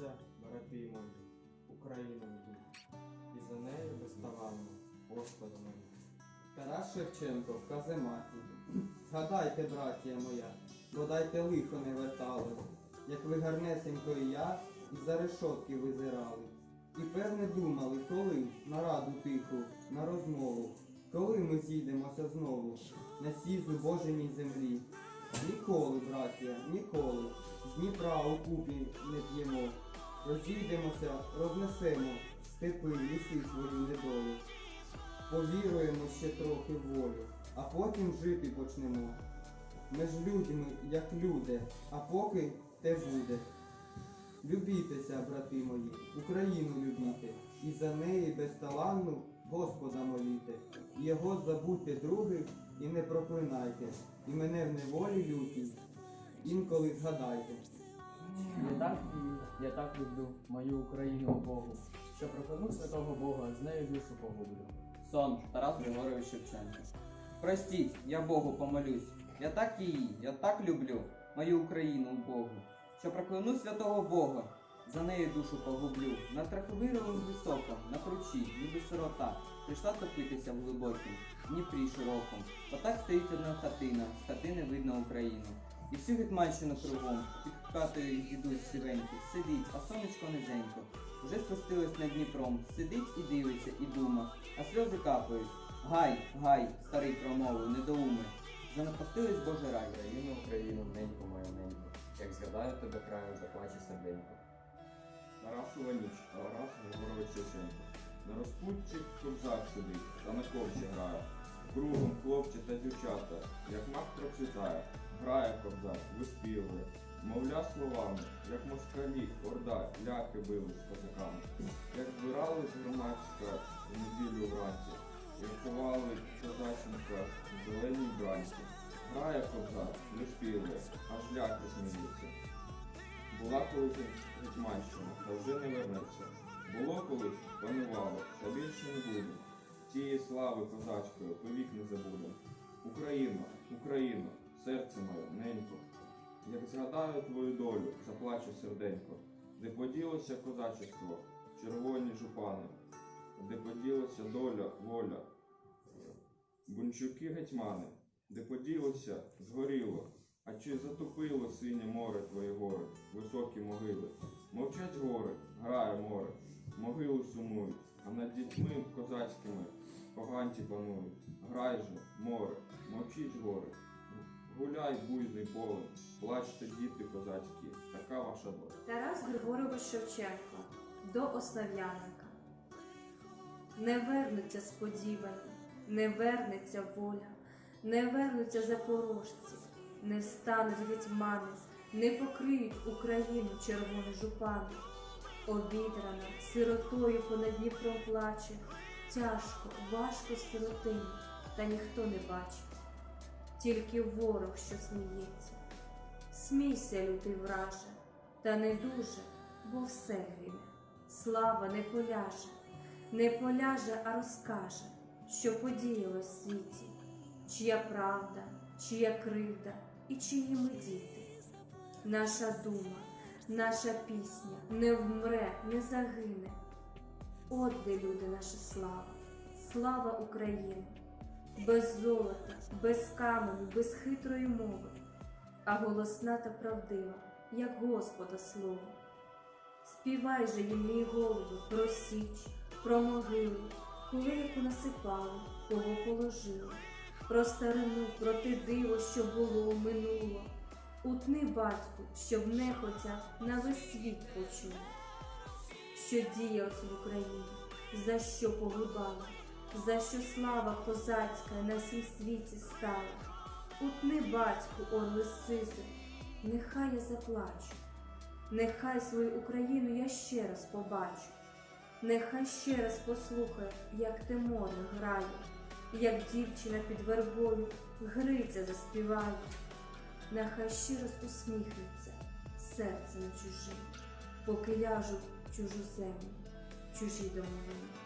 Пригорнуться, брати мої, Україною, і за нею безталанно, Господа мої. Тарас Шевченко в казематі. Згадайте, братія моя, бодайте лихо не вертали, як ви гарнесенько і я, і за решотки визирали. І певне думали, коли на раду тиху, на розмову, коли ми зійдемося знову на сізу Боженій землі. Ніколи, браття, ніколи, з Дніпра у купі не п'ємо. Розійдемося, рознесемо степи, ліси свою недолю. Повіруємо ще трохи в волю, а потім жити почнемо. Ми ж людьми, як люди, а поки те буде. Любітеся, брати мої, Україну любіте, і за неї безталанну Господа моліте. Його забудьте других і не проклинайте, і мене в неволі лютій, інколи згадайте. Я так я так люблю мою Україну Богу, що прокляну святого Бога, з нею душу погублю. Сон Тарас Григорович Шевченко. Простіть, я Богу помолюсь. Я так її, я так люблю, мою Україну Богу, що прокляну святого Бога, за неї душу погублю. На траховировому високом, на кручі, ніби сирота, прийшла топитися в глибокім, Дніпрі широком. Отак стоїть одна хатина, з хатини видно Україну. І всю гетьманщину кругом, під хатою дідусь сивенький, сидить, а сонечко низенько. Уже спустилось над Дніпром, сидить і дивиться, і дума, а сльози капають. Гай, гай, старий промовив, недоуми. Занапастились Божий рай. Україну, Україну, ненько моя ненько, як згадаю тебе краю, заплаче серденько. Тарас Іваніч, Тарас Григорович Шевченко. На розпутчі кобзар сидить, та на ковчі грає. Кругом хлопче та дівчата, як мак процвітає, грає кобзар, виспівує. Мовля словами, як москалі, орда, ляки били з козаками. Як збирались громадська в неділю вранці, як ховали козаченка в зеленій бранці. Грає кобзар, виспівує, аж ляки сміються. Була колись Гетьманщина, та вже не вернеться. Було колись, панувало, та більше не буде. Тієї слави козацької повік не забудем. Україно, Україно, серце моє, ненько, як згадаю твою долю, заплачу серденько, де поділося козачество, червоні жупани, де поділося доля, воля, бунчуки гетьмани, де поділося, згоріло, а чи затопило синє море твої гори, високі могили? Мовчать гори, грає море, могили сумують, а над дітьми козацькими поганці панують. Грай же, море, мовчіть гори, гуляй буйний полем, плачте діти козацькі, така ваша доля. Тарас Григорович Шевченко до Основ'яника. Не вернуться сподівані, не вернеться воля, не вернуться запорожці, не встануть гетьмани, не покриють Україну червоні жупани. Обідрана, сиротою понад Дніпром плаче, тяжко, важко сиротині, та ніхто не бачить, тільки ворог, що сміється. Смійся, лютий враже, та не дуже, бо все гине. Слава не поляже, не поляже, а розкаже, що подіялось в світі, чия правда, чия кривда і чиї ми діти. Наша дума, наша пісня не вмре, не загине. От де люди наша слава, слава України, без золота, без каменю, без хитрої мови а голосна та правдива, як Господа слово. Співай же їм, мій голови, про січ, про могилу, коли яку насипали, кого положили, про старину, про те диво, що було, минуло. Утни, батьку, щоб нехотя на весь світ почув, що діялось в Україні, за що погибали, за що слава козацька на всім світі стала. Утни, батьку, орли сизи, нехай я заплачу, нехай свою Україну я ще раз побачу, нехай ще раз послухаю, як Тимона грає, як дівчина під вербою Гриця заспіває, нехай ще раз усміхнеться серце на чужим, поки ляжуть чужу землю, чужі домовини.